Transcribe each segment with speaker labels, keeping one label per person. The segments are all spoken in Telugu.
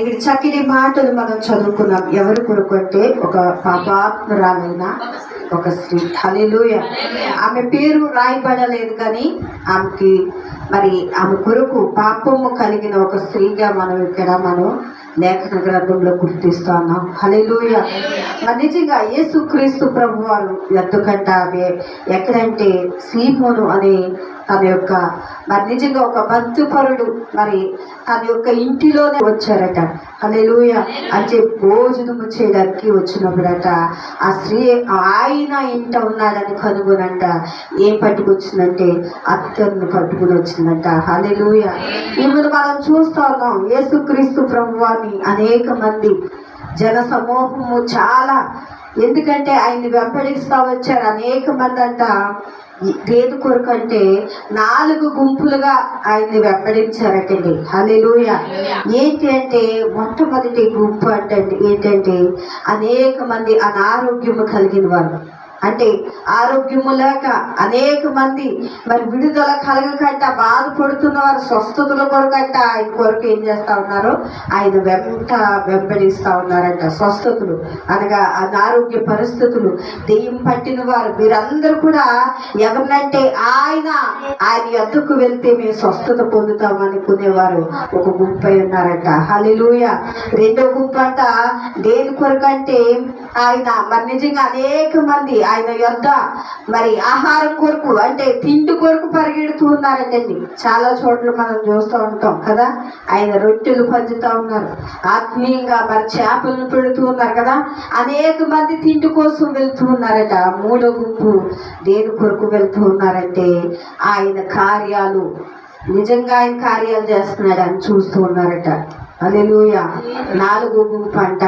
Speaker 1: ఇది చక్కటి మాటలు మనం చదువుకున్నాం. ఎవరు కొరకు అంటే ఒక పాపాత్మరాలైన ఒక స్త్రీ. హల్లెలూయా. ఆమె పేరు రాయబడలేదు కానీ ఆమెకి మరి ఆమె కొరకు పాపము కలిగిన ఒక స్త్రీగా మనం ఇక్కడ మనం లేఖన గ్రంథంలో గుర్తిస్తా ఉన్నాం హల్లెలూయా. మరి నిజంగా యేసుక్రీస్తు ప్రభు వారు ఎందుకంటే ఆమె ఎక్కడంటే సీమోను అనే తన యొక్క మరి నిజంగా ఒక బంధుపరుడు మరి తన యొక్క ఇంటిలోనే వచ్చారట. హల్లెలూయ. అంటే భోజనము చేయడానికి వచ్చినప్పుడట ఆ స్త్రీ ఆయన ఇంట ఉన్నాడని కనుగొనంట. ఏం పట్టుకొచ్చిందంటే అత్తర్ను పట్టుకుని వచ్చిందంట. హల్లెలూయ. ఇప్పుడు మనం చూస్తా ఉన్నాం. యేసుక్రీస్తు ప్రభువాన్ని అనేక మంది జన సమూహము చాలా. ఎందుకంటే ఆయన్ని వెంబడిస్తా వచ్చారు అనేక మంది అంట. దేని కొరకు అంటే నాలుగు గుంపులుగా ఆయన్ని వెంబడించారటండి. హల్లెలూయ. ఏంటి అంటే మొట్టమొదటి గుంపు అంటే ఏంటంటే అనేక మంది అనారోగ్యము కలిగిన వాళ్ళు. అంటే ఆరోగ్యము లేక అనేక మంది మరి విడుదల కలగకంట బాధపడుతున్న వారు స్వస్థతల కొరకంట. ఆయన కొరకు ఏం చేస్తా ఉన్నారు ఆయన వెంట వెంబడిస్తా ఉన్నారంట స్వస్థతలు. అనగా అనారోగ్య పరిస్థితులు. దెయ్యం పట్టిన వారు వీరందరూ కూడా ఎవరినంటే ఆయన ఆయన ఎద్దుకు వెళ్తే మేము స్వస్థత పొందుతాం అనుకునేవారు. ఒక గుంపై ఉన్నారంట. హల్లెలూయ. రెండో గుంపు అంట దేని కొరకంటే ఆయన మరి నిజంగా అనేక మంది ఆయన యొద్ద మరి ఆహారం కొరకు అంటే తిండి కొరకు పరిగెడుతూ ఉన్నారంటండి చాలా చోట్ల మనం చూస్తూ ఉంటాం కదా. ఆయన రొట్టెలు పంచుతూ ఉన్నారు. ఆత్మీయంగా మరి చేపలను పెడుతూ ఉన్నారు కదా. అనేక మంది తిండి కోసం వెళ్తూ ఉన్నారట. మూడో గుంపు దేని కొరకు వెళ్తూ ఉన్నారంటే ఆయన కార్యాలు. నిజంగా ఆయన కార్యాలు చేస్తున్నాడు అని చూస్తూ ఉన్నారట. అలెలుయ నాలుగు గుంపు అంట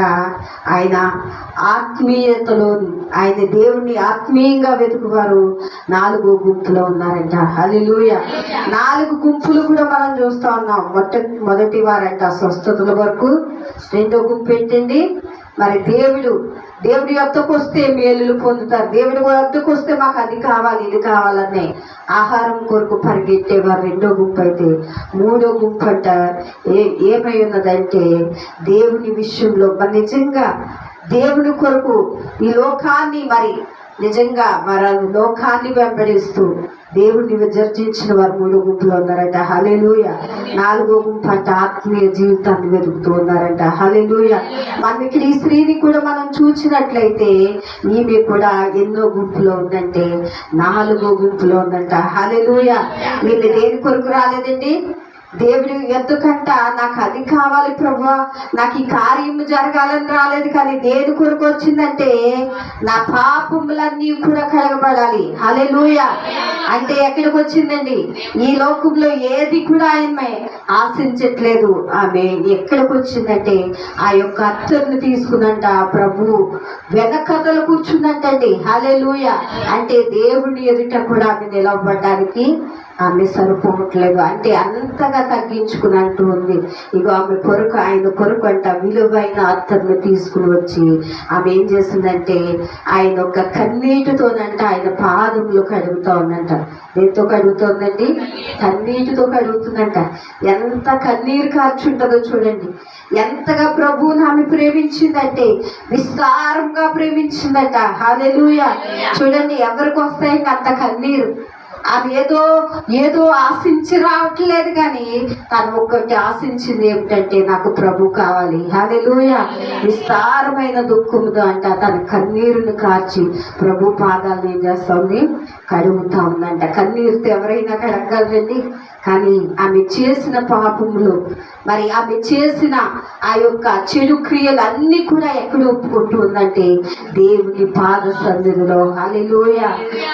Speaker 1: ఆయన ఆత్మీయతలో ఆయన దేవుణ్ణి ఆత్మీయంగా వెతుకువారు. నాలుగు గుంపులో ఉన్నారంట. అలెలుయ నాలుగు గుంపులు కూడా మనం చూస్తా ఉన్నాం. మొట్ట మొదటి వారంట స్వస్థతల వరకు. రెండో గుంపు ఏంటండి? మరి దేవుడు దేవుడి వద్దకు వస్తే మేలులు పొందుతారు. దేవుడి వద్దకు వస్తే మాకు అది కావాలి ఇది కావాలనే ఆహారం కొరకు పరిగెట్టేవారు రెండో గుంపు అయితే మూడో గుంపు అంట ఏ ఏమై ఉన్నదంటే దేవుని విషయంలో మరి నిజంగా దేవుని కొరకు ఈ లోకాన్ని మరి నిజంగా మరి లోకాన్ని వెంబడిస్తూ దేవుడిని విసర్జించిన వారు మూడో గుంపులో ఉన్నారంట. హలేలుయ నాలుగో గుంపు అంట ఆత్మీయ జీవితాన్ని వెతుకుతూ ఉన్నారంట. హలేలుయ మనం ఇక్కడ ఈ స్త్రీని కూడా మనం చూసినట్లయితే ఈమె కూడా ఎన్నో గుంపులో ఉందంటే నాలుగో గుంపులో ఉందంట. హలేలుయ వీళ్ళు దేని కొరకు రాలేదండి? దేవుడు ఎందుకంట? నాకు అది కావాలి ప్రభా నాకు ఈ కార్యం జరగాలని రాలేదు కానీ దేని కొరకు వచ్చిందంటే నా పాపములన్నీ కూడా కడగబడాలి హలెలూయ అంటే ఎక్కడికి వచ్చిందండి? ఈ లోకంలో ఏది కూడా ఆమె ఆశించట్లేదు. ఆమె ఎక్కడికి వచ్చిందంటే ఆ యొక్క అత్తర్ని తీసుకుందంట ప్రభు వెనకథలు కూర్చుందంటండి. హలెలూయ అంటే దేవుని ఎదుట కూడా ఆమె నిలవబడడానికి ఆమె సరిపోవట్లేదు. అంటే అంతగా తగ్గించుకున్నట్టు ఉంది. ఇగో ఆమె కొరకు ఆయన కొరకు అంట విలువైన అత్తర్ను తీసుకుని వచ్చి ఆమె ఏం చేసిందంటే ఆయన ఒక కన్నీటితోనంట ఆయన పాదములు కడుగుతా ఉందంట. దేంతో కడుగుతోందండి? కన్నీటితో కడుగుతుందంట. ఎంత కన్నీరు కార్చుంటుందో చూడండి. ఎంతగా ప్రభువుని ఆమె ప్రేమించిందంటే విస్తారంగా ప్రేమించిందట. హాలెలూయ. చూడండి ఎవరికి వస్తాయి అంత కన్నీరు? అదేదో ఏదో ఏదో ఆశించి రావట్లేదు కానీ తను ఒక్కటి ఆశించింది ఏమిటంటే నాకు ప్రభు కావాలి. హల్లెలూయ. విస్తారమైన దుఃఖముతో అంట తన కన్నీరుని కార్చి ప్రభు పాదాలను ఏం చేస్తుంది కడుగుతా ఉందంట. కన్నీరుతో ఎవరైనా కడగలరండి కానీ ఆమె చేసిన పాపములు మరి ఆమె చేసిన ఆ యొక్క చెడు క్రియలు అన్ని కూడా ఎక్కడ ఒప్పుకుంటూ ఉందంటే దేవుని పాద సందులో హల్లెలూయ.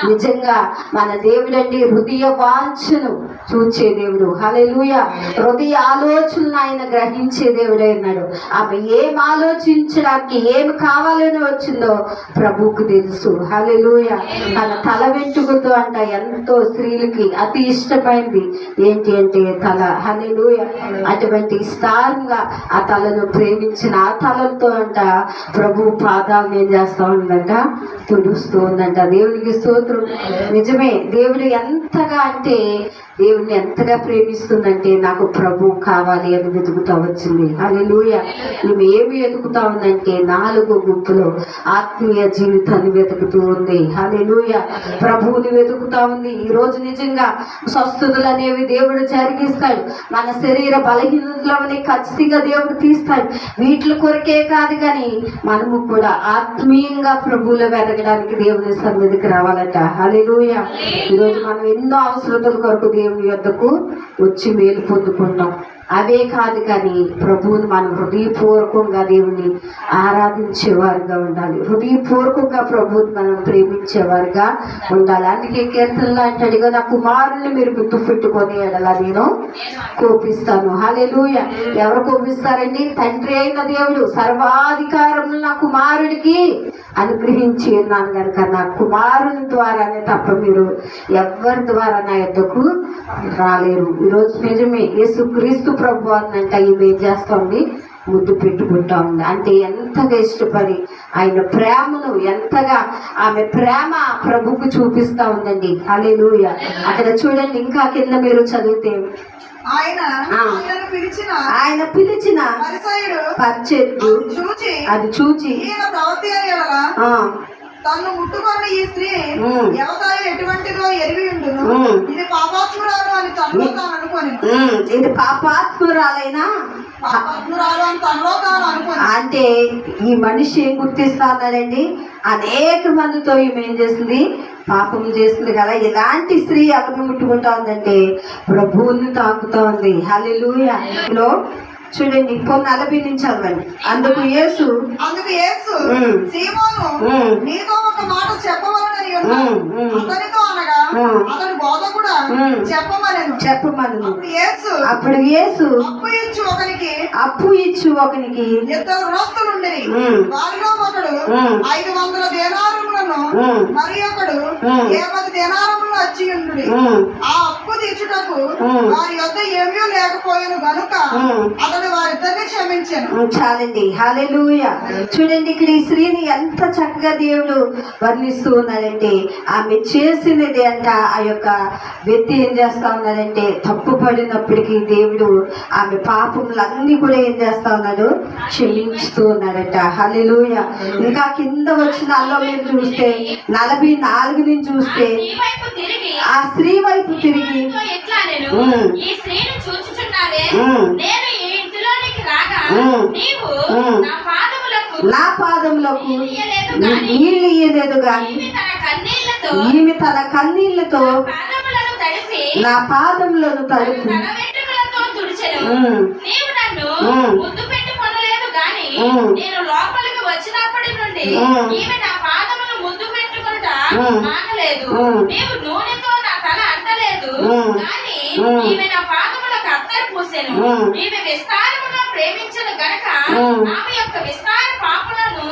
Speaker 1: నిజంగా మన దేవుడు హృదయ వాంఛను చూచే దేవుడు. హల్లెలూయ. హృదయ ఆలోచనలు ఆయన గ్రహించే దేవుడే అన్నాడు ఆమె ఏం ఆలోచించడానికి ఏం కావాలని వచ్చిందో ప్రభువుకు తెలుసు. హల్లెలూయ. తన తల వెంట్రుకతో అంట ఎంతో స్త్రీలకి అతి ఇష్టమైంది. ఏంటి అంటే తల హల్లెలూయ. అటువంటి విస్తారంగా ఆ తలను ప్రేమించిన ఆ తలతో అంట ప్రభు పాదాలను ఏం చేస్తా ఉందంట? తుడుస్తూ ఉందంట. దేవునికి స్తోత్రం. నిజమే దేవుడు ఎంతగా అంటే దేవుడిని ఎంతగా ప్రేమిస్తుందంటే నాకు ప్రభు కావాలి అని వెతుకుతా వచ్చింది. హల్లెలూయా. ఈమె ఏమి వెతుకుతా ఉందంటే నాలుగో గుంపులో ఆత్మీయ జీవితాన్ని వెతుకుతూ ఉంది. హల్లెలూయా. ప్రభువుని వెతుకుతా ఉంది. ఈ రోజు నిజంగా స్వస్థతలు అనేవి దేవుడు జరిగిస్తాడు. మన శరీర బలహీనతలని ఖచ్చితంగా దేవుడు తీస్తాడు. వీటి కొరకే కాదు కానీ మనము కూడా ఆత్మీయంగా ప్రభువులో వెతకడానికి దేవుని సన్నిధికి రావాలట. హల్లెలూయా. ఈరోజు మనం ఎన్నో అవసరతల కొరకు దేవుని యొద్దకు వచ్చి మేలు పొందుకుంటాం అవే కాదు కానీ ప్రభువుని మనం హృదయపూర్వకంగా దేవుని ఆరాధించేవారుగా ఉండాలి. హృదయపూర్వకంగా ప్రభువుని మనం ప్రేమించేవారుగా ఉండాలి. అందుకే కీర్తనలో అంటాడు "ఇగో నా కుమారుని మీరు గుర్తు పెట్టుకొని ఎడలా నేను కోపిస్తాను? హాలేలుయ ఎవరు కోపిస్తారండి? తండ్రి అయిన దేవుడు సర్వాధికారములు నా కుమారుడికి అనుగ్రహించి ఉన్నాను కనుక నా కుమారుని ద్వారానే తప్ప మీరు ఎవరి ద్వారా నా యొద్దకు రాలేరు. ఈరోజు నిజమే యేసు క్రీస్తు ప్రభు అన్నంట ఈమె ఏం చేస్తోంది ముద్దు పెట్టుకుంటా ఉంది. అంటే ఎంతగా ఇష్టపడి ఆయన ప్రేమను ఎంతగా ఆమె ప్రేమ ప్రభుకు చూపిస్తా ఉందండి. హల్లెలూయ. అక్కడ చూడండి ఇంకా కింద మీరు చదివితే
Speaker 2: ఆయన పిలిచిన
Speaker 1: ఆయన పిలిచిన అది చూచి.
Speaker 2: ముట్టుకున్న ఈ స్త్రీ. వ్యవసాయ ఎటువంటిదో ఎరిగి ఉండును. ఇది పాపాత్మురాలు అని తనలో తాను అనుకొని
Speaker 1: ఇది పాపాత్మురాలైనా?
Speaker 2: పాపాత్మురాలు అని తనలో తాను అనుకొని
Speaker 1: అంటే ఈ మనిషి ఏం గుర్తిస్తానండి? అనేక మందితో ఈమె ఏం చేసింది పాపం చేస్తుంది కదా. ఎలాంటి స్త్రీ ఎవరిని ముట్టుకుంటా ఉందంటే? ప్రభువుని తాకుతా ఉంది. హల్లెలూయా. చూడండి కొన్ని నలభై నుంచి చదవండి అందుకు యేసు.
Speaker 2: అందుకు యేసు. సీమోను నీతో ఒక మాట చెప్పవలనని అతనితో అనగా. అతని బోధ కూడా. చెప్పమనను.
Speaker 1: చెప్పమను
Speaker 2: అప్పుడు యేసు అప్పు ఇచ్చు ఒకనికి
Speaker 1: అప్పు ఇచ్చు ఒకనికి.
Speaker 2: ఇద్దరు
Speaker 1: ఉమ్,
Speaker 2: వారిలో ఒకడు. ఐదు వందల దేనారములను మరి ఒకడు. ఏపది దేనారములు వచ్చి ఉండు ఆ అప్పు తీర్చుటకు. వారి యొద్ద ఏమీ లేకపోయాను గనుక
Speaker 1: ఉమ్.
Speaker 2: అతడు వారిద్దరిని క్షమించాను.
Speaker 1: చాలండి. హాలెలూయ చూడండి ఇక్కడ ఈ స్త్రీని ఎంత చక్కగా దేవుడు వర్ణిస్తూ ఉన్నాడంటే ఆమె చేసినది అంట ఆ యొక్క వ్యక్తి ఏం చేస్తా ఉన్నాడంటే తప్పు పడినప్పటికీ దేవుడు ఆమె పాపములన్నీ కూడా ఏం చేస్తా ఉన్నాడు? క్షమించుతూ ఉన్నాడట. హల్లెలూయ. ఇంకా కింద వచ్చిన అల్లో మీరు చూస్తే నలభై నాలుగు నుంచి చూస్తే ఆ స్త్రీ వైపు తిరిగి.
Speaker 3: నా పాదములకు
Speaker 1: నీళ్ళు ఇయ్యలేదు గాని
Speaker 3: ఈమె తన కన్నీళ్ళతో
Speaker 1: నా పాదములను తడుపు.
Speaker 3: నేను లోపలికి వచ్చినప్పటి నుండి. ఈమె నా పాదమును ముద్దు పెట్టుకొనుట. మానలేదు
Speaker 1: ఉమ్.
Speaker 3: నీవు నూనెతో నా తల అంటలేదు
Speaker 1: ఉమ్.
Speaker 3: కానీ. ఈమె నా పాదములకు అత్తరు పూసెను. ఈమె విస్తారముగా ప్రేమించను గనక. ఆమె యొక్క విస్తార పాపలను.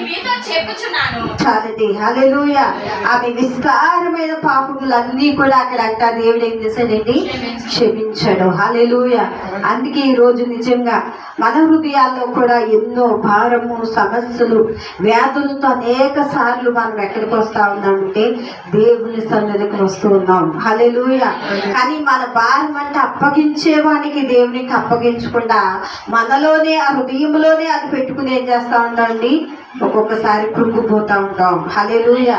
Speaker 3: మీతో చెప్పుచున్నాను.
Speaker 1: హల్లెలూయ. ఆమె విస్తారమైన పాపములన్నీ కూడా అక్కడ అంట దేవుడు ఏం చేశాడండి? క్షమించాడు. హల్లెలూయ. అందుకే ఈ రోజు నిజంగా మన హృదయాల్లో కూడా ఎన్నో భారము సమస్యలు వ్యాధులతో అనేక సార్లు మనం ఎక్కడికి వస్తా ఉన్నామంటే దేవుని సన్నిధికి వస్తూ ఉన్నాం. హలెలుయ కానీ మన భారం అంటే అప్పగించేవానికి దేవునికి అప్పగించకుండా మనలోనే ఆ హృదయంలోనే అది పెట్టుకుని ఏం చేస్తా ఉండండి? ఒక్కొక్కసారి కృంగిపోతా ఉంటాం. హలేలుయ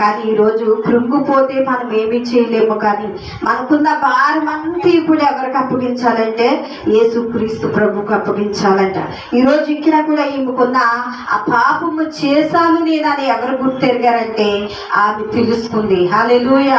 Speaker 1: కానీ ఈరోజు కృంగిపోతే మనం ఏమీ చేయలేము కానీ మనకున్న భారం అంతా ఇప్పుడు ఎవరికి అప్పగించాలంటే? ఏసుక్రీస్తు ప్రభుకు అప్పగించాలంట. ఈరోజు ఇక్కడ కూడా ఈమెకున్న ఆ పాపము చేశాను నేనని ఎవరు గుర్తెరిగారంటే ఆమె తెలుసుకుంది. హలేలుయ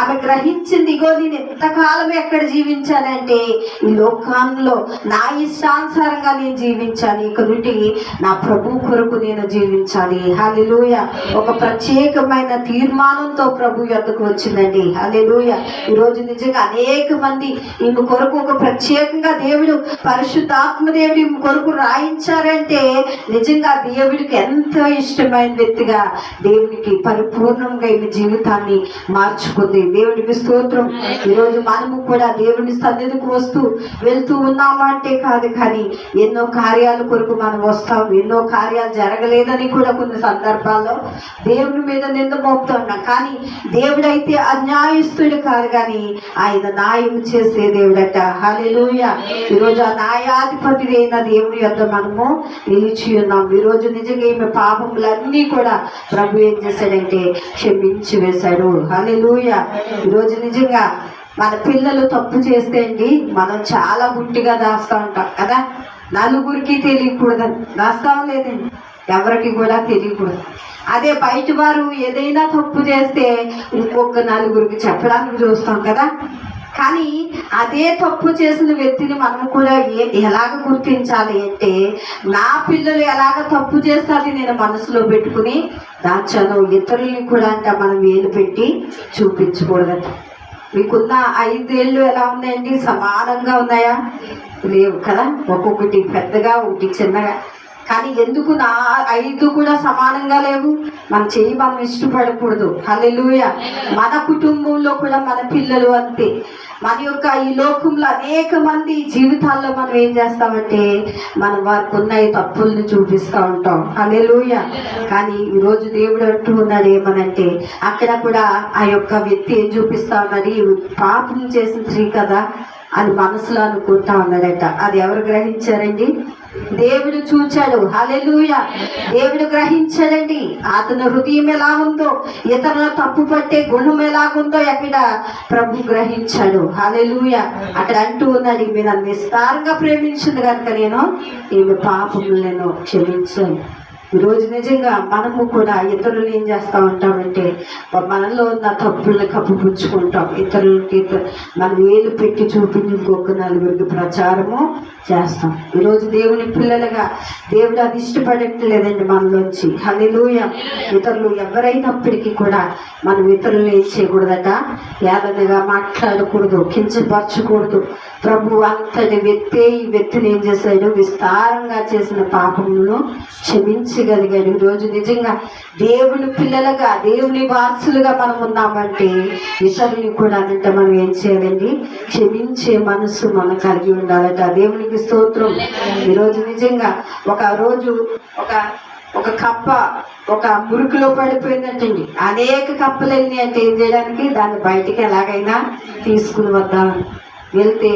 Speaker 1: ఆమె గ్రహించింది ఇగో నేను ఎంతకాలం ఎక్కడ జీవించానంటే ఈ లోకంలో నా ఇష్టానుసారంగా నేను జీవించాను. ఇక నుండి నా ప్రభు కొరకు నేను జీవించాలి. హలిలోయ ఒక ప్రత్యేకమైన తీర్మానంతో ప్రభు యొక్కకు వచ్చిందండి. హలిలోయ ఈరోజు నిజంగా అనేక మంది ఈమె కొరకు ఒక ప్రత్యేకంగా దేవుడు పరిశుద్ధాత్మ దేవుడు ఈమె కొరకు రాయించారంటే నిజంగా దేవుడికి ఎంతో ఇష్టమైన వ్యక్తిగా దేవునికి పరిపూర్ణంగా ఈమె జీవితాన్ని మార్చుకుంది. దేవుడికి స్తోత్రం. ఈరోజు మనము కూడా దేవుని సన్నిధికి వస్తూ వెళ్తూ ఉన్నామంటే కాదు కానీ ఎన్నో కార్యాల కొరకు మనం వస్తాం. ఎన్నో కార్యాలు జరగలేదు లేదని కూడా కొన్ని సందర్భాల్లో దేవుని మీద నింద మోపుతూ ఉన్నాం కానీ దేవుడైతే అన్యాయస్తుడు కాదు కానీ ఆయన న్యాయం చేసే దేవుడట. హల్లెలూయ. ఈరోజు ఆ న్యాయాధిపతి అయిన దేవుడి యొక్క మనము నిలిచి ఉన్నాం. ఈరోజు నిజంగా ఈమె పాపములన్నీ కూడా ప్రభు ఏం చేశాడంటే క్షమించి వేశాడు. హల్లెలూయ. ఈరోజు నిజంగా మన పిల్లలు తప్పు చేస్తే అండి మనం చాలా గుట్టిగా దాస్తూ ఉంటాం కదా. నలుగురికి తెలియకూడదు దాస్తాం లేదండి. ఎవరికి కూడా తెలియకూడదు. అదే బయట వారు ఏదైనా తప్పు చేస్తే ఇంకొక నలుగురికి చెప్పడానికి చూస్తాం కదా. కానీ అదే తప్పు చేసిన వ్యక్తిని మనం కూడా ఏ ఎలాగ గుర్తించాలి అంటే నా పిల్లలు ఎలాగ తప్పు చేస్తారు నేను మనసులో పెట్టుకుని దాచాను ఇతరుల్ని కూడా అంట మనం వేలు పెట్టి చూపించకూడదట మీకున్న ఐదేళ్ళు ఎలా ఉన్నాయండి? సమానంగా ఉన్నాయా? లేవు కదా. ఒక్కొక్కటి పెద్దగా ఒకటి చిన్నగా. కానీ ఎందుకు నా ఐదు కూడా సమానంగా లేవు? మన చేయి మనం ఇష్టపడకూడదు. హల్లెలూయ. మన కుటుంబంలో కూడా మన పిల్లలు అంతే. మన యొక్క ఈ లోకంలో అనేక మంది జీవితాల్లో మనం ఏం చేస్తామంటే మనం వారికి ఉన్న ఈ తప్పుల్ని చూపిస్తూ ఉంటాం. హల్లెలూయ. కానీ ఈరోజు దేవుడు అంటూ ఉన్నాడు ఏమనంటే అక్కడ కూడా ఆ యొక్క వ్యక్తి ఏం చూపిస్తా ఉన్నాడు? ఈ పాపం చేసిన స్త్రీ కదా అని మనసులో అనుకుంటా ఉన్నాడట. అది ఎవరు గ్రహించారండి? దేవుడు చూచాడు. హలెలుయ దేవుడు గ్రహించాడండి. అతని హృదయం ఎలా ఉందో ఇతరుల తప్పు పట్టే గుణం ఎలాగుందో అక్కడ ప్రభు గ్రహించాడు. హలెలుయ అక్కడ అంటూ ఉన్నాడు మీరు విస్తారంగా ప్రేమించింది కనుక నేను ఈమె పాపములు నేను క్షమించాను. ఈరోజు నిజంగా మనము కూడా ఇతరులు ఏం చేస్తూ ఉంటామంటే మనలో ఉన్న తప్పుల్ని కప్పుపుచ్చుకుంటాం ఇతరులకి మనం వేలు పెట్టి చూపించి ఇంకొక నలుగురికి ప్రచారము చేస్తాం. ఈరోజు దేవుని పిల్లలుగా దేవుడు అది ఇష్టపడట్లేదండి మనలోంచి. హలిలోయ ఇతరులు ఎవరైనప్పటికీ కూడా మనం ఇతరులు ఏం చేయకూడదట? ఏదనగా మాట్లాడకూడదు కించపరచకూడదు. ప్రభు అంతటి వ్యక్తే ఈ వ్యక్తిని ఏం చేశాడు? విస్తారంగా చేసిన పాపములను క్షమించగలిగాడు ఈరోజు నిజంగా దేవుని పిల్లలుగా దేవుని వారసులుగా మనం ఉన్నామంటే ఇతరుని కూడా అంటే మనం ఏం చేయాలండి? క్షమించే మనసు మనం కలిగి ఉండాలట. దేవునికి స్తోత్రం. ఈరోజు నిజంగా ఒక రోజు ఒక ఒక కప్ప ఒక మురుకులో పడిపోయిందంటండి. అనేక కప్పలు వెళ్ళినాయి అంటే ఏం చేయడానికి? దాన్ని బయటికి ఎలాగైనా తీసుకుని వద్దామని వెళ్తే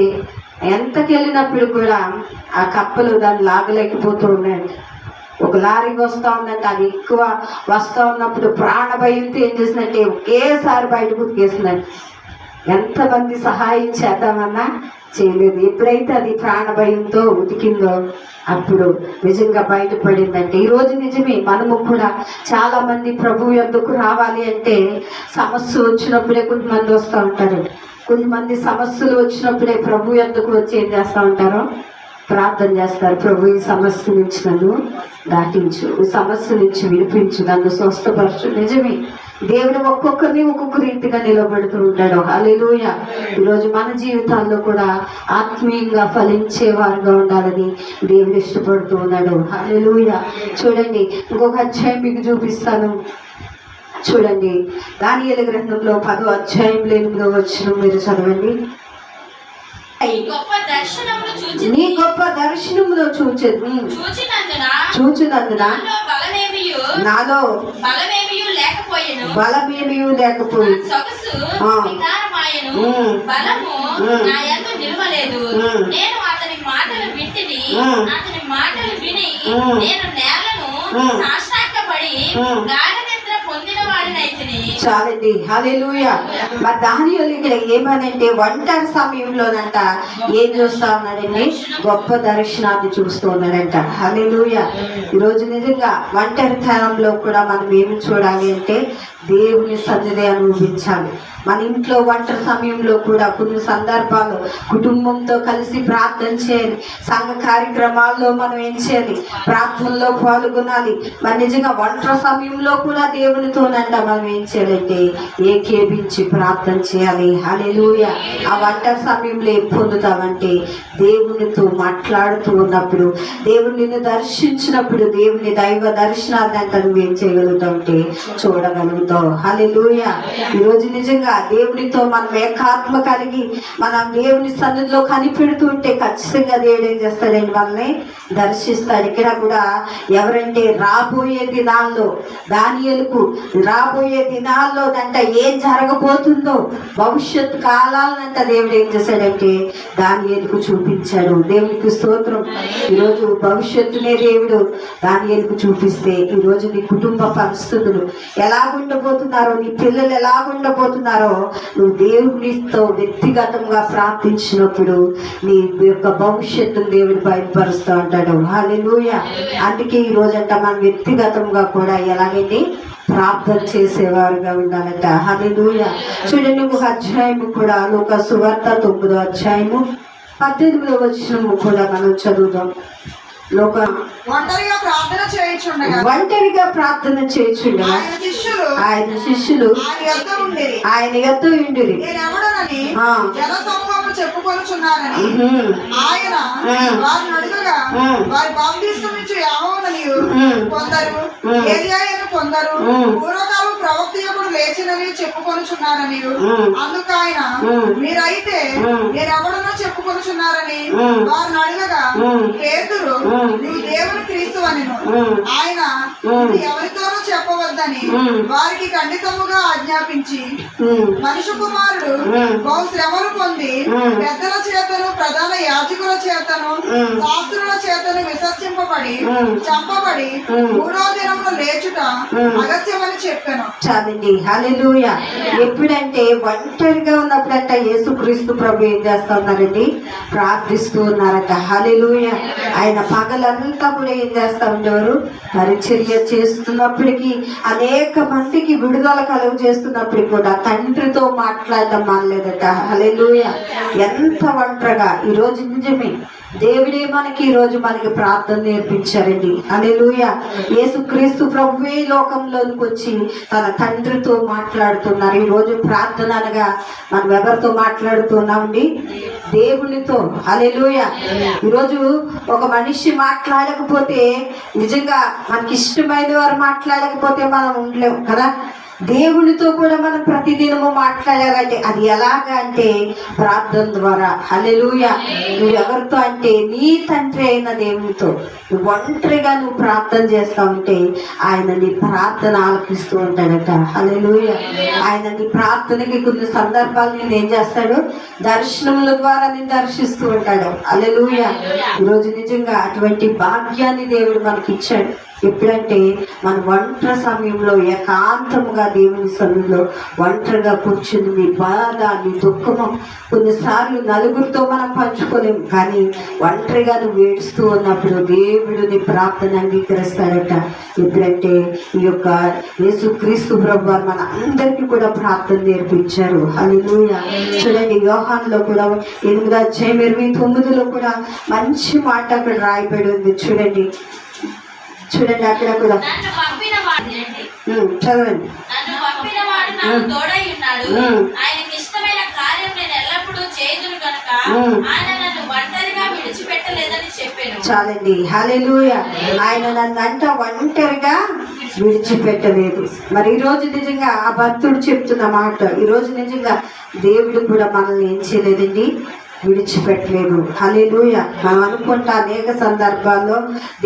Speaker 1: ఎంతకెళ్ళినప్పుడు కూడా ఆ కప్పలు దాన్ని లాగలేకపోతూ ఉన్నాయండి ఒక లారీ వస్తూ ఉందంటే అది ఎక్కువ వస్తూ ఉన్నప్పుడు ప్రాణభయంతో ఏం చేసినట్టే ఒకేసారి బయటకు ఉతికేసిందండి ఎంతమంది సహాయం చేద్దామన్నా చేయలేదు. ఎప్పుడైతే అది ప్రాణభయంతో ఉతికిందో అప్పుడు నిజంగా బయటపడిందంటే ఈరోజు నిజమే. మనము కూడా చాలా మంది ప్రభు ఎందుకు రావాలి అంటే సమస్య వచ్చినప్పుడే కొంతమంది వస్తూ ఉంటారు. కొంతమంది సమస్యలు వచ్చినప్పుడే ప్రభు ఎందుకు వచ్చి ఏం చేస్తూ ఉంటారో ప్రార్థన చేస్తారు. ప్రభు ఈ సమస్య నుంచి నన్ను దాటించు. ఈ సమస్య నుంచి విడిపించు. నన్ను స్వస్థపరచు. నిజమే. దేవుడు ఒక్కొక్కరిని ఒక్కొక్క రీతిగా నిలబెడుతూ ఉంటాడు. అలెలుయ ఈరోజు మన జీవితాల్లో కూడా ఆత్మీయంగా ఫలించే వారుగా ఉండాలని దేవుడు ఇష్టపడుతూ ఉన్నాడు. అలెలుయ చూడండి ఇంకొక అధ్యాయం మీకు చూపిస్తాను. చూడండి దాని గ్రంథంలో పదో అధ్యాయం లేనిదో వచ్చిన మీరు చదవండి
Speaker 3: ఈ గొప్ప దర్శనమును చూచి
Speaker 1: నీ గొప్ప దర్శనంలో చూచ
Speaker 3: చూచినందున నాలో బలమేమియు లేకపోయెను
Speaker 1: లేకపోయి.
Speaker 3: బలము. నా యందు నిలవలేదు
Speaker 1: ఉమ్.
Speaker 3: నేను అతని మాటలు వింటిని
Speaker 1: ఉమ్.
Speaker 3: అతని మాటలు విని
Speaker 1: ఉమ్.
Speaker 3: నేను నేలను
Speaker 1: ఉమ్.
Speaker 3: సాష్టాంగపడి
Speaker 1: ఉమ్. చాలండి. హల్లెలూయ. మరి దాని ఇక్కడ ఏమనంటే ఒంటరి సమయంలోనంట ఏం చూస్తా ఉన్నాడండి గొప్ప దర్శనాన్ని చూస్తూ ఉన్నాడంట హల్లెలూయ. ఈరోజు నిజంగా ఒంటరితనంలో కూడా మనం ఏమి చూడాలి అంటే దేవుని సన్నిధి అనుభవించాలి మన ఇంట్లో వంట సమయంలో కూడా కొన్ని సందర్భాలు కుటుంబంతో కలిసి ప్రార్థన చేయాలి. సంఘ కార్యక్రమాల్లో మనం ఏం చేయాలి? ప్రార్థనలో పాల్గొనాలి. మరి నిజంగా వంట సమయంలో కూడా దేవునితోనంట మనం ఏం చేయాలంటే ఏకేపించి ప్రార్థన చేయాలి. హల్లెలూయ. ఆ వంట సమయంలో ఏం పొందుతామంటే దేవునితో మాట్లాడుతూ ఉన్నప్పుడు దేవుని దర్శించినప్పుడు దేవుని దైవ దర్శనాన్ని అంతా నువ్వేం చేయగలుగుతావు అంటే చూడగలుగుతావు దేవునితో ఈ ఈరోజు నిజంగా దేవునితో మనం ఏకాత్మ కలిగి మనం దేవుని సన్నిధిలో కనిపెడుతూ ఉంటే ఖచ్చితంగా దేవుడు ఏం చేస్తాడండి మనల్ని దర్శిస్తాడు. ఇక్కడ కూడా ఎవరంటే రాబోయే దినాల్లో దానియలకు రాబోయే దినాల్లో అంట ఏం జరగబోతుందో భవిష్యత్ కాలాలనంట దేవుడు ఏం చేశాడంటే దానియలకు చూపించాడు. దేవునికి స్తోత్రం. ఈరోజు భవిష్యత్తునే దేవుడు దానియలకు చూపిస్తే ఈరోజు నీ కుటుంబ పరిస్థితులు ఉండబోతున్నారో నీ పిల్లలు ఎలాగుండబోతున్నారో నువ్వు దేవునితో వ్యక్తిగతంగా ప్రార్థించినప్పుడు నీ యొక్క భవిష్యత్తును దేవుడు బయటపరుస్తూ ఉంటాడు. హాలెలూయ అందుకే ఈ రోజంట మనం వ్యక్తిగతంగా కూడా ఎలాగైతే ప్రార్థన చేసేవారుగా ఉండాలంట. హల్లెలూయ. చూడండి ఒక అధ్యాయము కూడా లోక సువార్త తొమ్మిదో అధ్యాయము పద్దెనిమిదో వచనము కూడా మనం చదువుదాం.
Speaker 2: ఒంటరిగా ప్రార్థన చేయించుండగా
Speaker 1: ఒంటరిగా ప్రార్థన చేయుచుండగా
Speaker 2: ఆయన శిష్యులు
Speaker 1: ఆయన శిష్యులు
Speaker 2: ఆయన యొద్ద ఉండేది
Speaker 1: ఆయన
Speaker 2: నేను ఎవడనని
Speaker 1: ఆ.
Speaker 2: జన సమూహము చెప్పుకొనుచున్నానని
Speaker 1: ఉహుం.
Speaker 2: ఆయన. వారి బాప్తిస్తం నుంచి. కొందరు. ఏలియాయను కొందరు. పూర్వకాలం ప్రవక్తయకుడు లేచినని చెప్పుకొనుచున్నారని
Speaker 1: ఉమ్.
Speaker 2: అందుకు ఆయన. మీరైతే. నేను ఎవడనో చెప్పుకొనుచున్నారని
Speaker 1: ఉమ్.
Speaker 2: వారిని అడగగా. పేతురు. నీవు దేవుని క్రీస్తు అని. ఆయన
Speaker 1: ఉమ్.
Speaker 2: చెప్పవద్దని. వారికి ఖండితముగా ఆజ్ఞాపించి. మనుషు కుమారుడు. బహు శ్రమలు పొంది. పెద్దల చేతను ప్రధాన యాజకుల చేతను. శాస్త్రుల చేతను విసర్జింపబడి. చంపబడి. మూడో దినమున లేచుట. అగత్యమని చెప్పాను
Speaker 1: చాలండి హల్లెలూయ ఎప్పుడంటే ఒంటరిగా ఉన్నప్పుడంట యేసుక్రీస్తు ప్రభు ఏం చేస్తా ఉన్నారండి ప్రార్థిస్తూ ఉన్నారట హల్లెలూయ ఆయన పగలంతా కూడా ఏం చేస్తా ఉండేవారు పరిచర్య చేస్తున్నప్పటికీ అనేక మందికి విడుదల కలుగు చేస్తున్నప్పుడు కూడా తండ్రితో మాట్లాడటం మానలేదట. హల్లెలూయ. ఎంత ఒంటరిగా. ఈరోజు నిజమే. దేవుడే మనకి ఈరోజు మనకి ప్రార్థన నేర్పించారండి. అలెలుయ యేసుక్రీస్తు ప్రభువే లోకంలోనికి వచ్చి తన తండ్రితో మాట్లాడుతున్నారు. ఈరోజు ప్రార్థన అనగా మనం ఎవరితో మాట్లాడుతున్నామండి? దేవునితో. అలెలుయ ఈరోజు ఒక మనిషి మాట్లాడకపోతే నిజంగా మనకి ఇష్టమైన వారు లేకపోతే మనం ఉండలేము కదా? దేవునితో కూడా మనం ప్రతిదినము మాట్లాడాలంటే అది ఎలాగా అంటే ప్రార్థన ద్వారా. హలెలుయ నువ్వు ఎవరితో అంటే నీ తండ్రి అయిన దేవునితో. నువ్వు ఒంటరిగా నువ్వు ప్రార్థన చేస్తా ఉంటే ఆయన నీ ప్రార్థన ఆలకిస్తూ ఉంటాడట. హలెలుయ ఆయన నీ ప్రార్థనకి కొన్ని సందర్భాలు నేను ఏం చేస్తాడు? దర్శనముల ద్వారా నేను దర్శిస్తూ ఉంటాడు. హలెలూయ ఈరోజు నిజంగా అటువంటి భాగ్యాన్ని దేవుడు మనకి ఇచ్చాడు ఎప్పుడంటే మన ఒంటరి సమయంలో ఏకాంతముగా దేవుని సమయంలో ఒంటరిగా కూర్చుని నీ బాధ నీ దుఃఖము కొన్నిసార్లు నలుగురితో మనం పంచుకోలేము కానీ ఒంటరిగా నువ్వు ఏడుస్తూ ఉన్నప్పుడు దేవుడు నీ ప్రార్థన అంగీకరిస్తాడట. ఎప్పుడంటే ఈ యొక్క యేసుక్రీస్తు ప్రభు మన అందరికీ కూడా ప్రార్థన నేర్పించారు. అది చూడండి వ్యూహాన్లో కూడా ఎనిమిది అధ్యాయం ఇరవై తొమ్మిదిలో కూడా మంచి మాట అక్కడ రాయబడి ఉంది. చూడండి చూడండి అక్కడ కూడా చదవండి.
Speaker 3: ఆయనకి ఇష్టమైన కార్యం నేను ఎల్లప్పుడూ చేయుదును కనుక. ఆయన నన్ను ఒంటరిగా విడిచిపెట్టలేదని చెప్పాను.
Speaker 1: చాలండి. హల్లెలూయ. ఆయన నన్ను అంట ఒంటరిగా విడిచిపెట్టలేదు. మరి ఈ రోజు నిజంగా ఆ భక్తుడు చెప్తున్న మాట ఈ రోజు నిజంగా దేవుడు కూడా మనల్ని ఏం చేయలేదండి. విడిచిపెట్టలేదు. హల్లెలూయ. మనం అనుకుంటా అనేక సందర్భాల్లో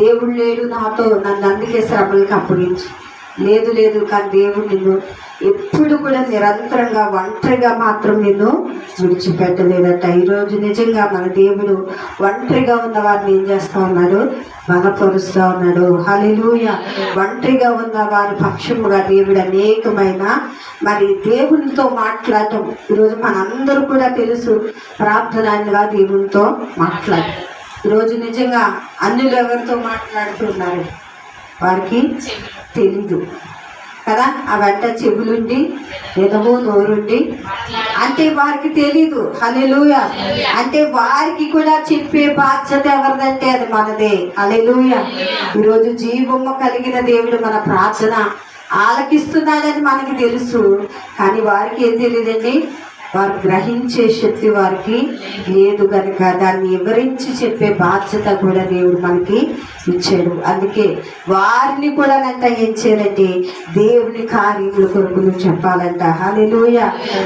Speaker 1: దేవుడు లేడు నాతో. నన్ను అందుకే శ్రమలకు అప్పగించు. లేదు లేదు కానీ దేవుడు నిన్ను ఎప్పుడు కూడా నిరంతరంగా ఒంటరిగా మాత్రం నిన్ను విడిచిపెట్టలేదట. ఈరోజు నిజంగా మన దేవుడు ఒంటరిగా ఉన్న వారిని ఏం చేస్తా ఉన్నాడు? బలపరుస్తూ ఉన్నాడు. హలిలూయ ఒంటరిగా ఉన్న వారి పక్షముగా దేవుడు అనేకమైన మరి దేవునితో మాట్లాడటం. ఈరోజు మనందరూ కూడా తెలుసు ప్రార్థన అనగా దేవునితో మాట్లాడటం ఈరోజు నిజంగా అన్యులు ఎవరితో మాట్లాడుతున్నారు? వారికి తెలీదు. కదా? అవంట చెవులుండి ఎదము నోరుండి. అంటే వారికి తెలీదు. హలెలూయ అంటే వారికి కూడా చెప్పే బాధ్యత ఎవరిదంటే అది మనదే. హలెలూయ ఈరోజు జీవమ్మ కలిగిన దేవుడు మన ప్రార్థన ఆలకిస్తున్నాడని మనకి తెలుసు. కానీ వారికి ఏం తెలియదండి వారు గ్రహించే శక్తి వారికి లేదు కనుక దాన్ని వివరించి చెప్పే బాధ్యత కూడా దేవుడు మనకి ఇచ్చాడు అందుకే వారిని కూడా నంట ఏం చేయాలంటే దేవుని కార్యముల కొరకు నువ్వు చెప్పాలంట. హల్లెలూయ.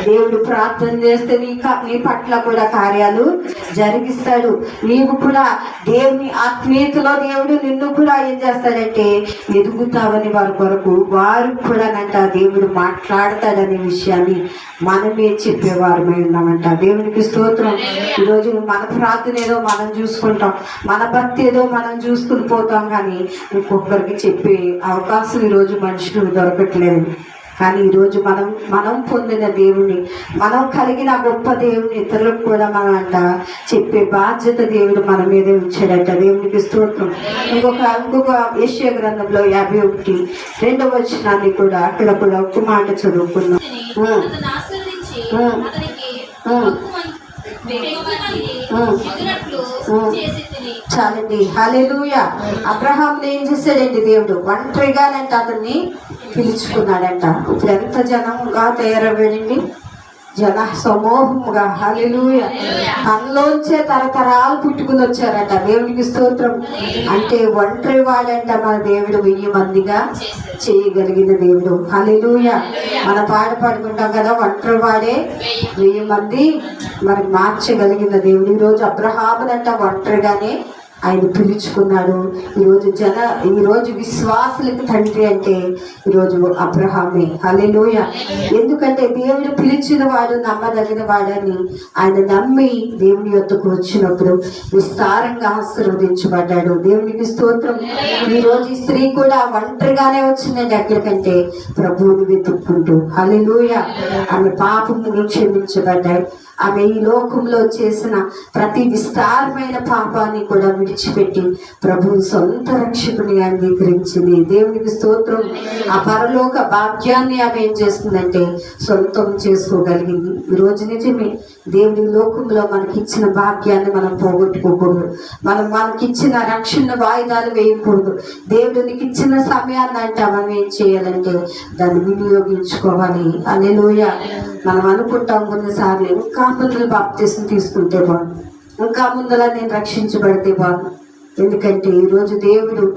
Speaker 1: దేవుడు ప్రార్థన చేస్తే నీ నీ పట్ల కూడా కార్యాలు జరిగిస్తాడు. నీవు కూడా దేవుని ఆత్మీయతలో దేవుడు నిన్ను కూడా ఏం చేస్తాడంటే ఎదుగుతావని వారి కొరకు వారు కూడా నంట దేవుడు మాట్లాడతాడనే విషయాన్ని మనమే చెప్పేవారమై ఉన్నామంట. దేవునికి స్తోత్రం. ఈరోజు మన ప్రార్థన ఏదో మనం చూసుకుంటాం. మన భక్తి ఏదో మనం చూసుకుంటాం పోతాం కానీ ఇంకొకరికి చెప్పే అవకాశం ఈరోజు మనుషులు దొరకట్లేదు. కానీ ఈరోజు మనం మనం పొందిన దేవుని మనం కలిగిన గొప్ప దేవుని ఇతరులకు కూడా మనం అంట చెప్పే బాధ్యత దేవుడు మన మీదే ఉంచాడట. దేవునికి స్తోత్రం. ఇంకొక ఇంకొక యశ్య గ్రంథంలో యాభై ఒకటి రెండవ వచనాన్ని కూడా అక్కడ కూడా ఒక మాట చదువుకున్నాం చాలండి. హాలేలుయ అబ్రహాం ఏం చేశాడండి దేవుడు? ఒంటరిగానంట అతన్ని పిలుచుకున్నాడంట. ఇప్పుడు ఎంత జనంగా తయారవ్వాడండి జన సమూహముగా హల్లెలూయ. అందులోంచే తరతరాలు పుట్టుకుని వచ్చారట. దేవునికి స్తోత్రం. అంటే ఒంటరి వాళ్ళంట మన దేవుడు వెయ్యి మందిగా చేయగలిగిన దేవుడు. హల్లెలూయ. మన పాట పాడుకుంటాం కదా ఒంటరి వాడే వెయ్యి మంది మరి మార్చగలిగిన దేవుడు. ఈరోజు అబ్రహామునంట ఒంటరిగానే ఆయన పిలుచుకున్నాడు ఈరోజు జన ఈరోజు విశ్వాసులకు తండ్రి అంటే ఈరోజు అబ్రహామే. అలెలోయ ఎందుకంటే దేవుడు పిలిచిన వాడు నమ్మదగిన వాడని ఆయన నమ్మి దేవుని యొక్కకు వచ్చినప్పుడు విస్తారంగా ఆశీర్వదించబడ్డాడు. దేవునికి స్తోత్రం. ఈ రోజు ఈ స్త్రీ కూడా ఒంటరిగానే వచ్చిందండి ఎక్కడికంటే ప్రభువుని వెతుక్కుంటూ. అలెలోయ ఆమె పాపం క్షమించబడ్డాయి. ఆమె ఈ లోకంలో చేసిన ప్రతి విస్తారమైన పాపాన్ని కూడా విడిచిపెట్టి ప్రభు సొంత రక్షకుని అంగీకరించింది. దేవునికి స్తోత్రం. ఆ పరలోక భాగ్యాన్ని ఆమె ఏం చేస్తుందంటే సొంతం చేసుకోగలిగింది. ఈ రోజు నిజమే దేవుడి లోకంలో మనకి ఇచ్చిన భాగ్యాన్ని మనం పోగొట్టుకోకూడదు. మనం మనకి ఇచ్చిన రక్షణ వాయిదాలు వేయకూడదు. దేవుడికి ఇచ్చిన సమయాన్ని అంటే మనం ఏం చేయాలంటే దాన్ని వినియోగించుకోవాలి. అలెలుయ మనం అనుకుంటాం కొన్నిసార్లు ఇంకా ముందు బాప్తీసం తీసుకుంటే బాగు. ఇంకా ముందర నేను రక్షించబడితే బాగు. ఎందుకంటే ఈరోజు దేవుడు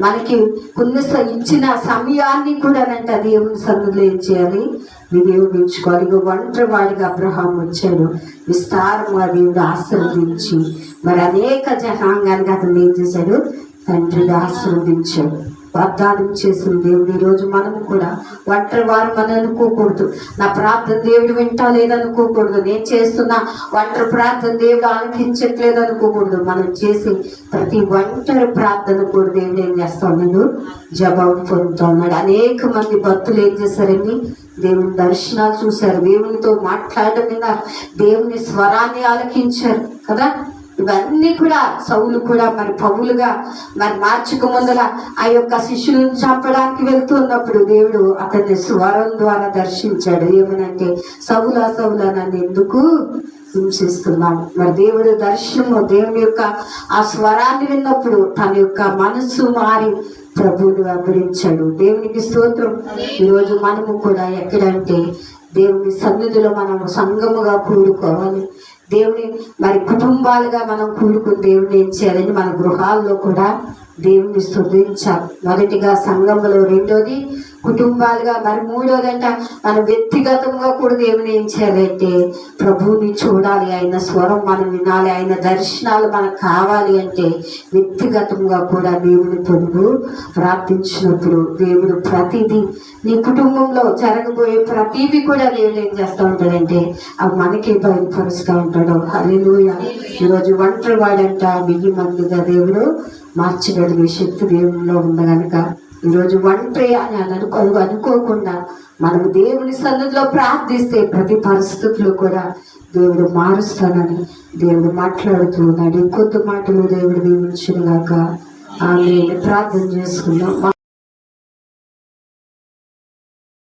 Speaker 1: మనకి కొన్ని ఇచ్చిన సమయాన్ని కూడా అంటే దేవుని సన్నిధిలో ఏం చేయాలి? వినియోగించుకోవాలి ఇక ఒంటరి వాడిగా అబ్రహాం వచ్చాడు. విస్తారంగా దేవుడు ఆశీర్వదించి మరి అనేక జనాంగానికి అతను ఏం చేశాడు? తండ్రిగా ఆశీర్వదించాడు. వాగ్దానం చేసిన దేవుడు ఈరోజు మనము కూడా ఒంటరి వారు అని అనుకోకూడదు. నా ప్రార్థన దేవుడు వింటా లేదనుకోకూడదు నేను చేస్తున్న ఒంటరి ప్రార్థన దేవుడు ఆలకించట్లేదు అనుకోకూడదు. మనం చేసే ప్రతి ఒంటరి ప్రార్థన కూడా దేవుడు ఏం చేస్తాం నేను జవాబు పొందుతా ఉన్నాడు. అనేక మంది భక్తులు ఏం చేశారండి? దేవుని దర్శనాలు చూశారు. దేవునితో మాట్లాడడం విన్నారు. దేవుని స్వరాన్ని ఆలకించారు. కదా? ఇవన్నీ కూడా సౌలు కూడా మరి పౌలుగా మరి మార్చక ముందర ఆ యొక్క శిష్యులను చంపడానికి వెళ్తున్నప్పుడు దేవుడు అతన్ని స్వరం ద్వారా దర్శించాడు. ఏమనంటే సౌలా సౌలా నన్ను ఎందుకు హింసిస్తున్నాను మరి దేవుడు దర్శనము దేవుని యొక్క ఆ స్వరాన్ని విన్నప్పుడు తన యొక్క మనస్సు మారి ప్రభువుని వెంబడించాడు. దేవునికి స్తోత్రం. ఈరోజు మనము కూడా ఎక్కడంటే దేవుని సన్నిధిలో మనం సంగముగా కూడుకోవాలి. దేవుని మరి కుటుంబాలుగా మనం కూడుకుని దేవుని ఏం చేయాలని మన గృహాల్లో కూడా దేవుని స్తుతించాలి మొదటిగా సంఘంలో రెండోది కుటుంబాలుగా మరి మూడోదంట మనం వ్యక్తిగతంగా కూడా దేవుని ఏం చేయాలంటే ప్రభువుని చూడాలి ఆయన స్వరం మనం వినాలి ఆయన దర్శనాలు మనకు కావాలి అంటే వ్యక్తిగతంగా కూడా దేవుని పొందు ప్రార్థించినప్పుడు దేవుడు ప్రతిదీ నీ కుటుంబంలో జరగబోయే ప్రతిదీ కూడా దేవుడు ఏం చేస్తూ ఉంటాడంటే అవి మనకే బయలుపరుస్తూ ఉంటాడు. హరిలోయ ఈరోజు ఒంటరి వాడంట వెయ్యి మందిగా దేవుడు మార్చగలిగే శక్తి దేవునిలో ఉంది కనుక. ఈరోజు ఒంటరి అని అని అనుకో అనుకోకుండా మనము దేవుని సన్నిధిలో ప్రార్థిస్తే ప్రతి పరిస్థితులు కూడా దేవుడు మారుస్తానని దేవుడు మాట్లాడుతూ ఉన్నాడు ఇంకొద్ది మాటలు దేవుడు దీవించుగాక ఆమె ప్రార్థన చేసుకుందాం.